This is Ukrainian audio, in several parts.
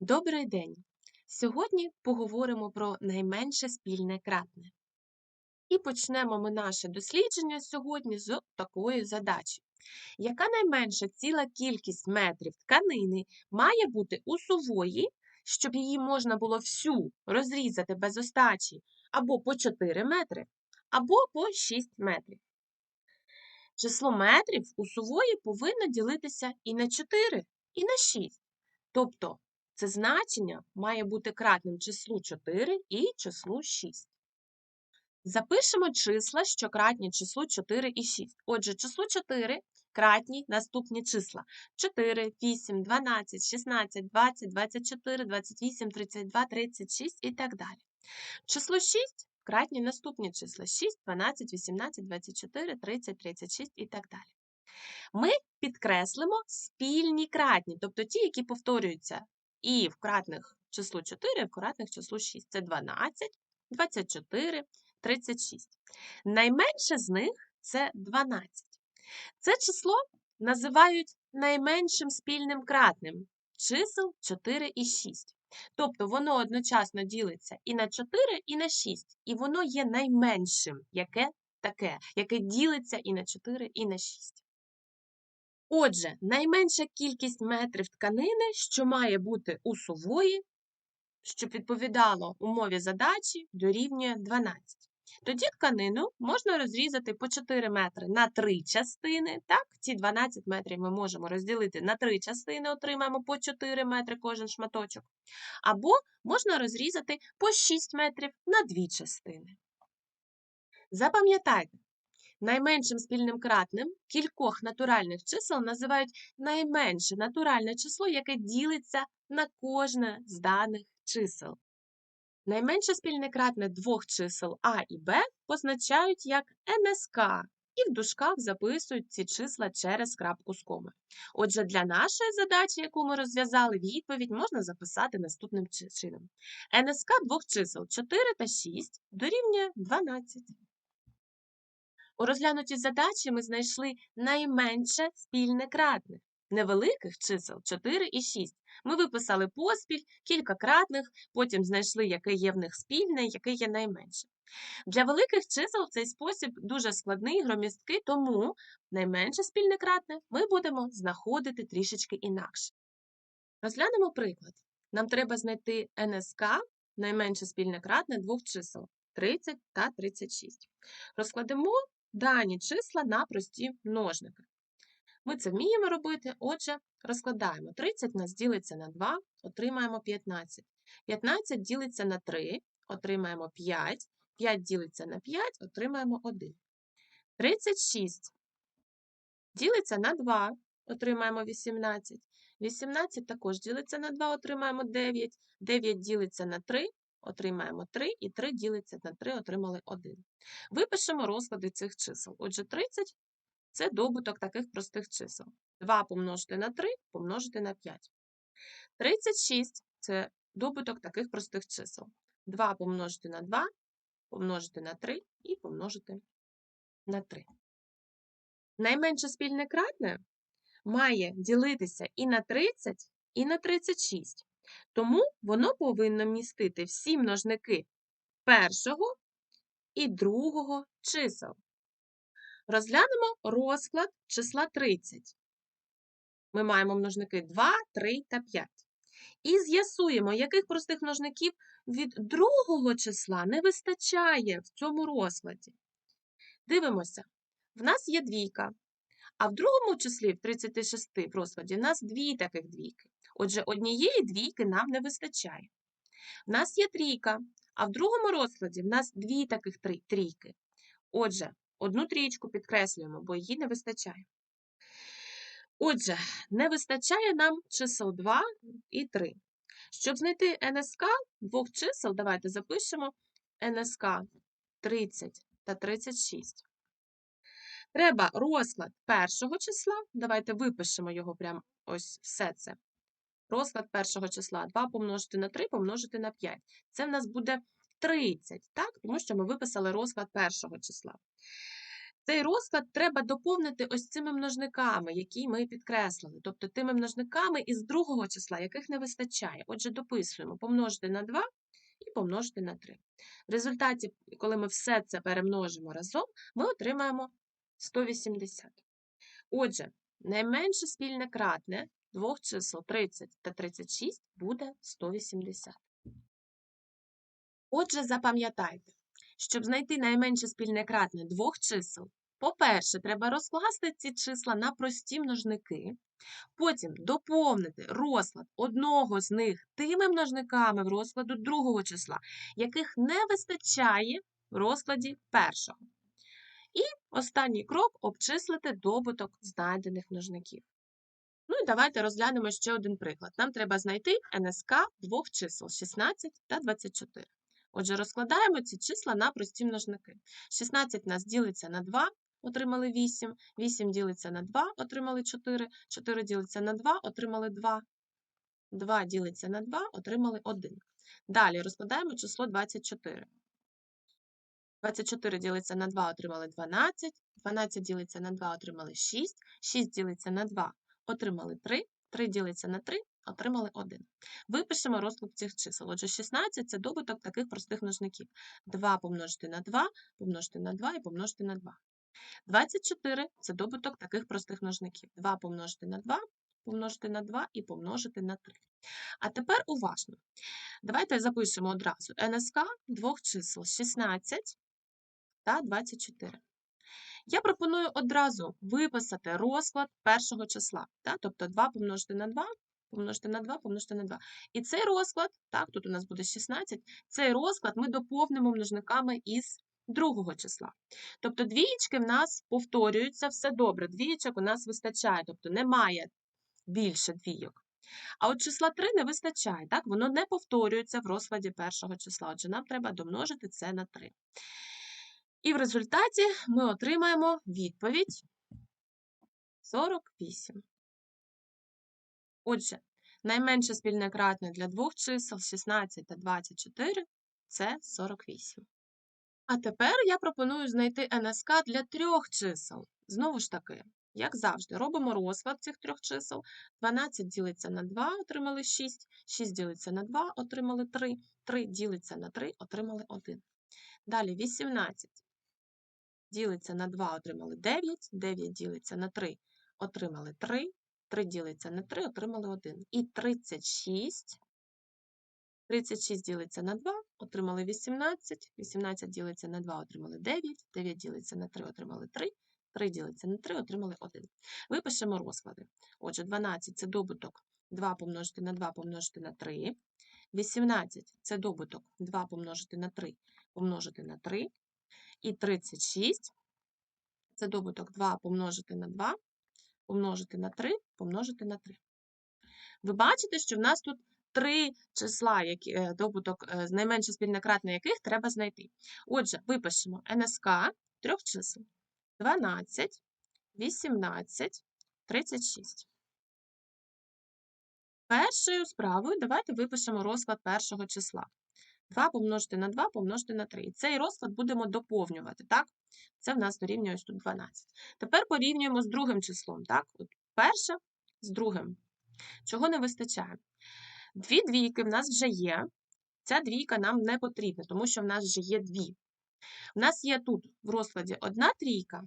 Добрий день! Сьогодні поговоримо про найменше спільне кратне. І почнемо ми наше дослідження сьогодні з такої задачі. Яка найменша ціла кількість метрів тканини має бути у сувої, щоб її можна було всю розрізати без остачі або по 4 метри, або по 6 метрів? Число метрів у сувої повинно ділитися і на 4, і на 6. Тобто це значення має бути кратним числу 4 і числу 6. Запишемо числа, що кратні числу 4 і 6. Отже, число 4 кратні наступні числа: 4, 8, 12, 16, 20, 24, 28, 32, 36 і так далі. Число 6 кратні наступні числа: 6, 12, 18, 24, 30, 36 і так далі. Ми підкреслимо спільні кратні, тобто ті, які повторюються і в кратних числу 4, і в кратних числу 6. Це 12, 24, 36. Найменше з них це 12. Це число називають найменшим спільним кратним чисел 4 і 6. Тобто воно одночасно ділиться і на 4, і на 6, і воно є найменшим, яке таке, яке ділиться і на 4, і на 6. Отже, найменша кількість метрів тканини, що має бути у сувої, щоб відповідало умові задачі, дорівнює 12. Тоді тканину можна розрізати по 4 метри на 3 частини. Так, ці 12 метрів ми можемо розділити на 3 частини, отримаємо по 4 метри кожен шматочок. Або можна розрізати по 6 метрів на 2 частини. Запам'ятайте, Найменшим спільним кратним кількох натуральних чисел називають найменше натуральне число, яке ділиться на кожне з даних чисел. Найменше спільне кратне двох чисел А і Б позначають як НСК, і в дужках записують ці числа через крапку з коми. Отже, для нашої задачі, яку ми розв'язали, відповідь можна записати наступним чином. НСК двох чисел 4 та 6 дорівнює 12. У розглянутій задачі ми знайшли найменше спільне кратне. Невеликих чисел 4 і 6. Ми виписали поспіль, кілька кратних, потім знайшли, яке є в них спільне, яке є найменше. Для великих чисел цей спосіб дуже складний, громісткий, тому найменше спільне кратне ми будемо знаходити трішечки інакше. Розглянемо приклад. Нам треба знайти НСК, найменше спільне кратне двох чисел 30 та 36. Розкладемо дані числа на прості множники. Ми це вміємо робити, отже, розкладаємо. 30 нас ділиться на 2, отримаємо 15. 15 ділиться на 3, отримаємо 5. 5 ділиться на 5, отримаємо 1. 36 ділиться на 2, отримаємо 18. 18 також ділиться на 2, отримаємо 9. 9 ділиться на 3, отримаємо 3, і 3 ділиться на 3, отримали 1. Випишемо розклади цих чисел. Отже, 30 це добуток таких простих чисел. 2 помножити на 3 помножити на 5. 36 це добуток таких простих чисел. 2 помножити на 2, помножити на 3 і помножити на 3. Найменше спільне кратне має ділитися і на 30, і на 36. Тому воно повинно містити всі множники першого і другого чисел. Розглянемо розклад числа 30. Ми маємо множники 2, 3 та 5. І з'ясуємо, яких простих множників від другого числа не вистачає в цьому розкладі. Дивимося, в нас є двійка, а в другому числі, в 36 в розкладі, в нас дві таких двійки. Отже, однієї двійки нам не вистачає. В нас є трійка, а в другому розкладі в нас дві таких трійки. Отже, одну трійку підкреслюємо, бо її не вистачає. Отже, не вистачає нам чисел 2 і 3. Щоб знайти НСК двох чисел, давайте запишемо НСК 30 та 36. Треба розклад першого числа. Давайте випишемо його прямо ось все це. Розклад першого числа 2 помножити на 3 помножити на 5. Це в нас буде 30, так? тому що ми виписали розклад першого числа. Цей розклад треба доповнити ось цими множниками, які ми підкреслили, тобто тими множниками із другого числа, яких не вистачає. Отже, дописуємо помножити на 2 і помножити на 3. В результаті, коли ми все це перемножимо разом, ми отримаємо 180. Отже, найменше спільне кратне двох чисел 30 та 36 буде 180. Отже, запам'ятайте, щоб знайти найменше спільне кратне двох чисел, по-перше, треба розкласти ці числа на прості множники, потім доповнити розклад одного з них тими множниками в розкладу другого числа, яких не вистачає в розкладі першого. І останній крок обчислити добуток знайдених множників. Давайте розглянемо ще один приклад. Нам треба знайти НСК двох чисел 16 та 24. Отже, розкладаємо ці числа на прості множники. 16 у нас ділиться на 2, отримали 8, 8 ділиться на 2, отримали 4, 4 ділиться на 2, отримали 2, 2 ділиться на 2, отримали 1. Далі розкладаємо число 24. 24 ділиться на 2, отримали 12, 12 ділиться на 2, отримали 6, 6 ділиться на 2, отримали 3, 3 ділиться на 3, отримали 1. Випишемо розклад цих чисел. Отже, 16 це добуток таких простих множників. 2 помножити на 2, помножити на 2 і помножити на 2. 24 це добуток таких простих множників. 2 помножити на 2, помножити на 2 і помножити на 3. А тепер уважно. Давайте запишемо одразу НСК двох чисел 16 та 24. Я пропоную одразу виписати розклад першого числа. Так? Тобто 2 помножити на 2, помножити на 2, помножити на 2. І цей розклад, так, тут у нас буде 16, цей розклад ми доповнимо множниками із другого числа. Тобто двієчки в нас повторюються, все добре, двієчок у нас вистачає, тобто немає більше двійок. А от числа 3 не вистачає, так? воно не повторюється в розкладі першого числа. Отже, нам треба домножити це на 3. І в результаті ми отримаємо відповідь 48. Отже, найменше спільне кратне для двох чисел 16 та 24 це 48. А тепер я пропоную знайти НСК для трьох чисел. Знову ж таки, як завжди, робимо розклад цих трьох чисел. 12 ділиться на 2, отримали 6, 6 ділиться на 2, отримали 3, 3 ділиться на 3, отримали 1. Далі 18 ділиться на 2, отримали 9, 9 ділиться на 3, отримали 3, 3 ділиться на 3, отримали 1. І 36 36 ділиться на 2, отримали 18, 18 ділиться на 2, отримали 9, 9 ділиться на 3, отримали 3, 3 ділиться на 3, отримали 1. Випишемо розклади. Отже, 12 це добуток 2 помножити на 2 помножити на 3. 18 це добуток 2 помножити на 3 помножити на 3. І 36 це добуток 2 помножити на 2, помножити на 3, помножити на 3. Ви бачите, що в нас тут три числа, які, е, добуток е, найменше спільне кратне яких треба знайти. Отже, випишемо НСК трьох чисел 12, 18, 36. Першою справою давайте випишемо розклад першого числа. 2 помножити на 2 помножити на 3. І цей розклад будемо доповнювати, так? Це в нас дорівнює ось тут 12. Тепер порівнюємо з другим числом, так? От перше з другим. Чого не вистачає? Дві двійки в нас вже є. Ця двійка нам не потрібна, тому що в нас вже є дві. У нас є тут в розкладі одна трійка,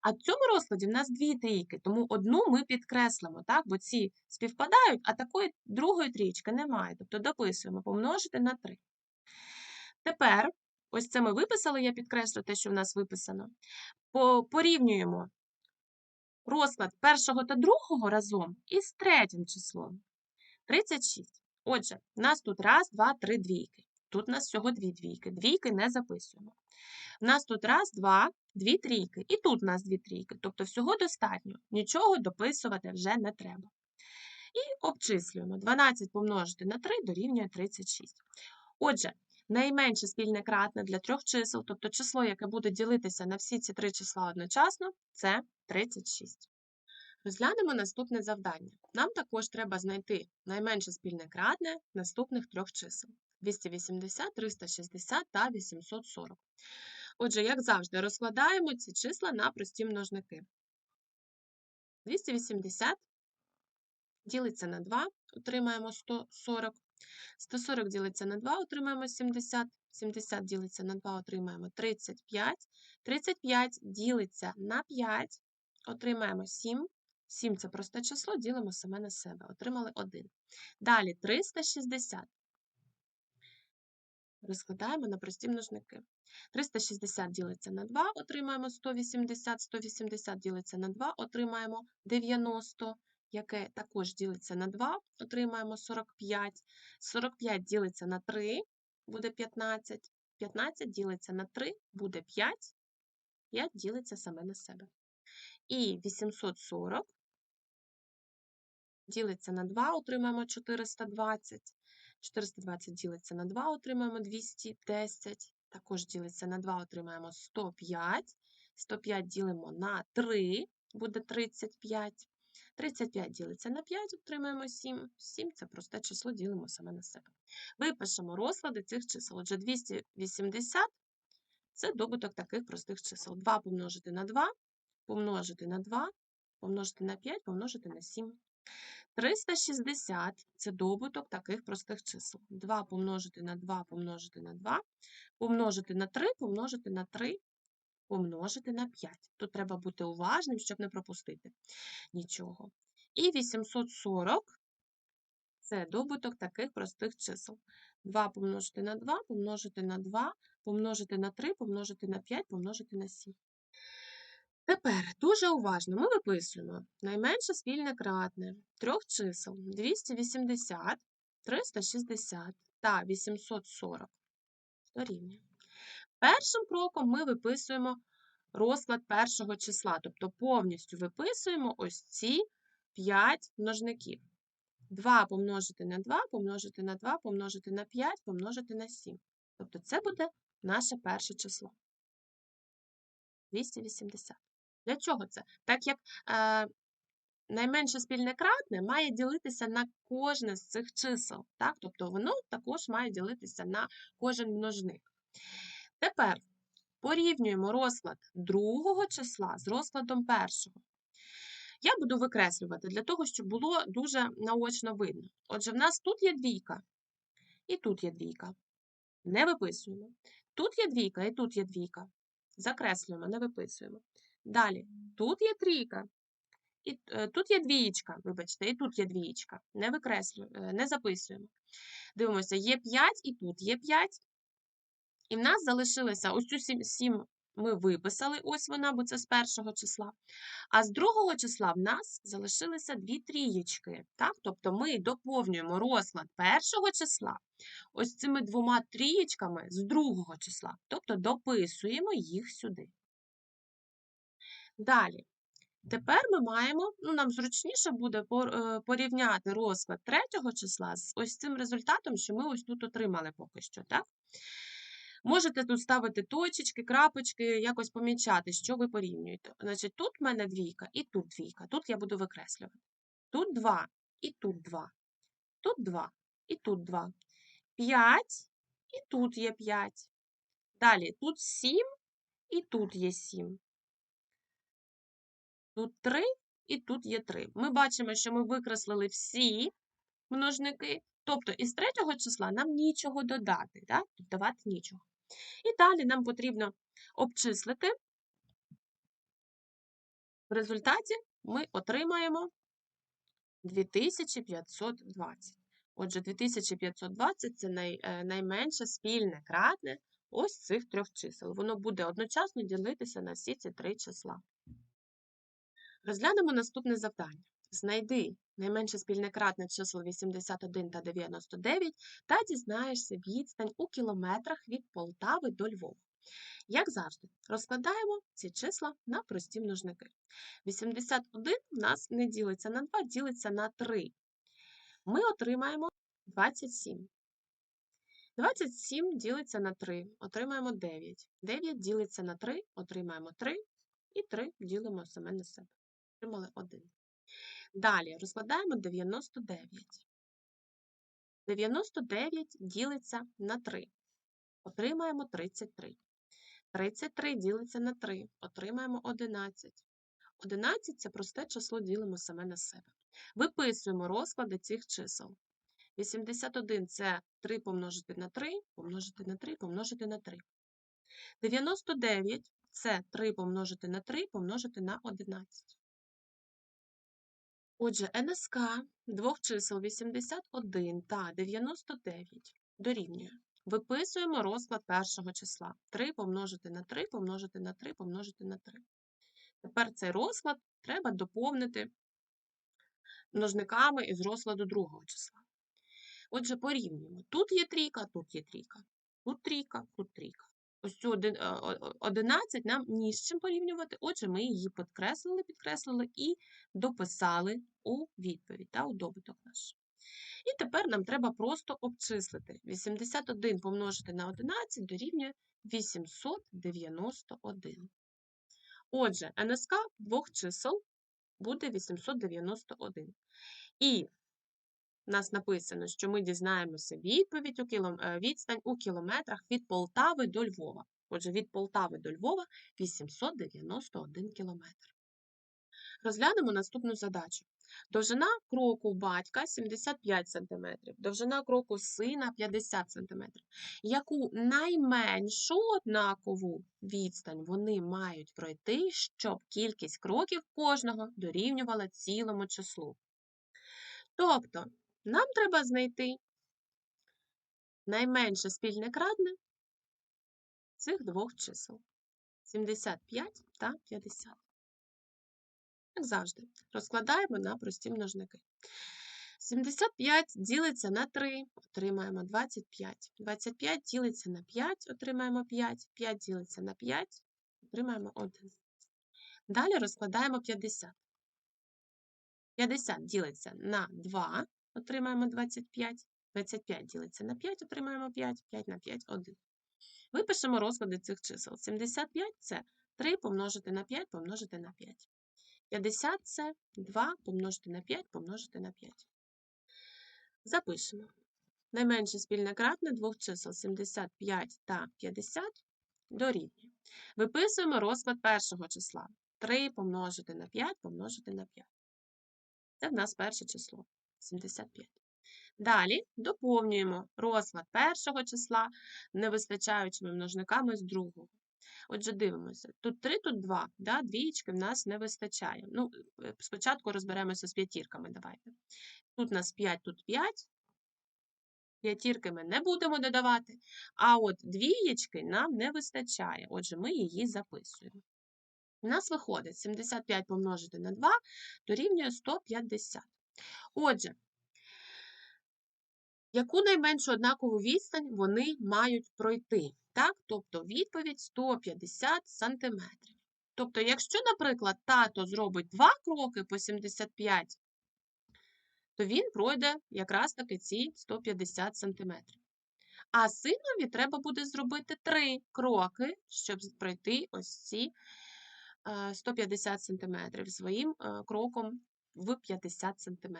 а в цьому розкладі в нас дві трійки, тому одну ми підкреслимо, так? бо ці співпадають, а такої другої трійки немає. Тобто дописуємо помножити на 3. Тепер, ось це ми виписали, я підкреслю те, що в нас виписано. Порівнюємо розклад першого та другого разом із третім числом. 36. Отже, у нас тут раз, два, три двійки. Тут у нас всього дві двійки. Двійки не записуємо. У нас тут раз, два, дві трійки. І тут у нас дві трійки. Тобто всього достатньо. Нічого дописувати вже не треба. І обчислюємо. 12 помножити на 3 дорівнює 36. Отже, найменше спільне кратне для трьох чисел, тобто число, яке буде ділитися на всі ці три числа одночасно, це 36. Розглянемо наступне завдання. Нам також треба знайти найменше спільне кратне наступних трьох чисел 280, 360 та 840. Отже, як завжди, розкладаємо ці числа на прості множники. 280 ділиться на 2, отримаємо 140. 140 ділиться на 2, отримаємо 70. 70 ділиться на 2, отримаємо 35. 35 ділиться на 5, отримаємо 7. 7 це просте число, ділимо саме на себе. Отримали 1. Далі 360. Розкладаємо на прості множники. 360 ділиться на 2, отримаємо 180, 180 ділиться на 2, отримаємо 90, яке також ділиться на 2, отримаємо 45. 45 ділиться на 3, буде 15. 15 ділиться на 3, буде 5. 5 ділиться саме на себе. І 840 ділиться на 2, отримаємо 420. 420 ділиться на 2, отримаємо 210. Також ділиться на 2, отримаємо 105. 105 ділимо на 3, буде 35. 35 ділиться на 5, отримаємо 7. 7 це просте число, ділимо саме на себе. Випишемо розклади цих чисел. Отже, 280 це добуток таких простих чисел. 2 помножити на 2, помножити на 2, помножити на 5, помножити на 7. 360 це добуток таких простих чисел. 2 помножити на 2 помножити на 2, помножити на 3, помножити на 3, помножити на 5. Тут треба бути уважним, щоб не пропустити нічого. І 840 це добуток таких простих чисел. 2 помножити на 2, помножити на 2, помножити на 3, помножити на 5, помножити на 7. Тепер дуже уважно ми виписуємо найменше спільне кратне трьох чисел 280, 360 та 840 дорівнює. Першим кроком ми виписуємо розклад першого числа, тобто повністю виписуємо ось ці 5 множників. 2 помножити на 2, помножити на 2, помножити на 5, помножити на 7. Тобто це буде наше перше число. 280. Для чого це? Так як е, найменше спільне кратне має ділитися на кожне з цих чисел. Так? Тобто воно також має ділитися на кожен множник. Тепер порівнюємо розклад другого числа з розкладом першого. Я буду викреслювати для того, щоб було дуже наочно видно. Отже, в нас тут є двійка, і тут є двійка. Не виписуємо. Тут є двійка, і тут є двійка. Закреслюємо, не виписуємо. Далі, тут є трійка, і е, тут є двієчка, вибачте, і тут є двієчка. Не викреслюємо, е, не записуємо. Дивимося, є 5 і тут є 5. І в нас залишилося ось цю 7 ми виписали, ось вона, бо це з першого числа. А з другого числа в нас залишилися дві трієчки. Так? Тобто ми доповнюємо розклад першого числа ось цими двома трієчками з другого числа. Тобто дописуємо їх сюди. Далі. Тепер ми маємо, ну, нам зручніше буде е, порівняти розклад третього числа з ось цим результатом, що ми ось тут отримали поки що. так? Можете тут ставити точечки, крапочки, якось помічати, що ви порівнюєте. Значить, тут в мене двійка і тут двійка. Тут я буду викреслювати. Тут два і тут два. Тут два і тут два. П'ять і тут є п'ять. Далі тут сім і тут є сім. Тут 3 і тут є 3. Ми бачимо, що ми викреслили всі множники, тобто із третього числа нам нічого додати, так? додавати нічого. І далі нам потрібно обчислити. В результаті ми отримаємо 2520. Отже, 2520 це най, е, найменше спільне кратне ось цих трьох чисел. Воно буде одночасно ділитися на всі ці три числа. Розглянемо наступне завдання. Знайди найменше спільне кратне чисел 81 та 99 та дізнаєшся відстань у кілометрах від Полтави до Львова. Як завжди, розкладаємо ці числа на прості множники. 81 в нас не ділиться на 2, ділиться на 3. Ми отримаємо 27. 27 ділиться на 3, отримаємо 9. 9 ділиться на 3, отримаємо 3, і 3 ділимо саме на себе отримали 1. Далі розкладаємо 99. 99 ділиться на 3. Отримаємо 33. 33 ділиться на 3. Отримаємо 11. 11 – це просте число, ділимо саме на себе. Виписуємо розклади цих чисел. 81 – це 3 помножити на 3, помножити на 3, помножити на 3. 99 – це 3 помножити на 3, помножити на 11. Отже, НСК двох чисел 81 та 99 дорівнює. Виписуємо розклад першого числа. 3 помножити на 3, помножити на 3, помножити на 3. Тепер цей розклад треба доповнити множниками із розкладу другого числа. Отже, порівнюємо. Тут є трійка, тут є трійка, тут трійка, тут трійка. Ось цю один- е, о- о- 11 нам ні з чим порівнювати, отже, ми її підкреслили, підкреслили і дописали у відповідь, та, у добуток наш. І тепер нам треба просто обчислити. 81 помножити на 11 дорівнює 891. Отже, НСК двох чисел буде 891. І в нас написано, що ми дізнаємося відповідь у кілом... е, відстань у кілометрах від Полтави до Львова. Отже, від Полтави до Львова 891 кілометр. Розглянемо наступну задачу. Довжина кроку батька 75 см, довжина кроку сина 50 см. Яку найменшу однакову відстань вони мають пройти, щоб кількість кроків кожного дорівнювала цілому числу. Тобто, нам треба знайти найменше спільне кратне цих двох чисел 75 та 50. Як завжди, розкладаємо на прості множники. 75 ділиться на 3, отримаємо 25. 25 ділиться на 5, отримаємо 5. 5 ділиться на 5, отримаємо 1. Далі розкладаємо 50. 50 ділиться на 2, отримаємо 25. 25 ділиться на 5, отримаємо 5. 5 на 5 – 1. Випишемо розклади цих чисел. 75 – це 3 помножити на 5 помножити на 5. 50 – це 2 помножити на 5 помножити на 5. Запишемо. Найменше спільне кратне двох чисел 75 та 50 дорівнює. Виписуємо розклад першого числа. 3 помножити на 5 помножити на 5. Це в нас перше число 75. Далі доповнюємо розклад першого числа невистачаючими множниками з другого. Отже, дивимося. Тут 3, тут 2, да? двієчки в нас не вистачає. Ну, е, спочатку розберемося з п'ятірками, давайте. Тут у нас 5, тут 5. П'ятірки ми не будемо додавати, а от двієчки нам не вистачає. Отже, ми її записуємо. У нас виходить 75 помножити на 2 дорівнює 150. Отже, яку найменшу однакову відстань вони мають пройти? Так? Тобто відповідь 150 см. Тобто, якщо, наприклад, тато зробить 2 кроки по 75, то він пройде якраз таки ці 150 см. А синові треба буде зробити 3 кроки, щоб пройти ось ці е, 150 см своїм е, кроком в 50 см.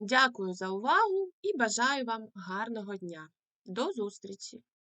Дякую за увагу і бажаю вам гарного дня. До зустрічі!